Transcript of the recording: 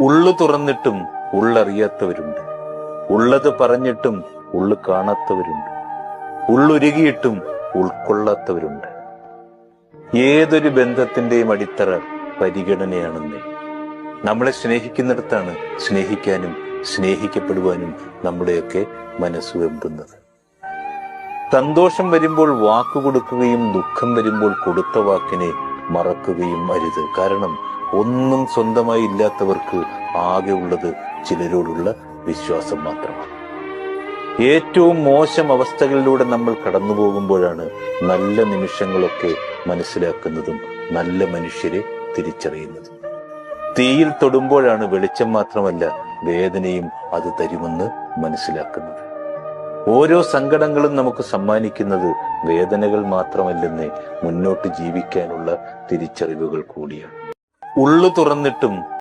ഉള്ളു തുറന്നിട്ടും ഉള്ളറിയാത്തവരുണ്ട്. ഉള്ളത് പറഞ്ഞിട്ടും ഉള്ളു കാണാത്തവരുണ്ട്. ഉള്ളുരുകിയിട്ടും ഉൾക്കൊള്ളാത്തവരുണ്ട്. ഏതൊരു ബന്ധത്തിന്റെയും അടിത്തറ പരിഗണനയാണെന്നേ. നമ്മളെ സ്നേഹിക്കുന്നിടത്താണ് സ്നേഹിക്കാനും സ്നേഹിക്കപ്പെടുവാനും നമ്മുടെയൊക്കെ മനസ്സ് വെമ്പുന്നത്. സന്തോഷം വരുമ്പോൾ വാക്ക് കൊടുക്കുകയും ദുഃഖം വരുമ്പോൾ കൊടുത്ത വാക്കിനെ മറക്കുകയും അരുത്. കാരണം ഒന്നും സ്വന്തമായി ഇല്ലാത്തവർക്ക് ആകെ ഉള്ളത് ചിലരോടുള്ള വിശ്വാസം മാത്രമാണ്. ഏറ്റവും മോശം അവസ്ഥകളിലൂടെ നമ്മൾ കടന്നു പോകുമ്പോഴാണ് നല്ല നിമിഷങ്ങളൊക്കെ മനസ്സിലാക്കുന്നതും നല്ല മനുഷ്യരെ തിരിച്ചറിയുന്നതും. തീയിൽ തൊടുമ്പോഴാണ് വെളിച്ചം മാത്രമല്ല വേദനയും അത് തരുമെന്ന് മനസ്സിലാക്കുന്നത്. ഓരോ സങ്കടങ്ങളും നമുക്ക് സമ്മാനിക്കുന്നത് വേദനകൾ മാത്രമല്ലെന്ന് മുന്നോട്ട് ജീവിക്കാനുള്ള തിരിച്ചറിവുകൾ കൂടിയാണ്. ഉള്ളു തുറന്നിട്ടും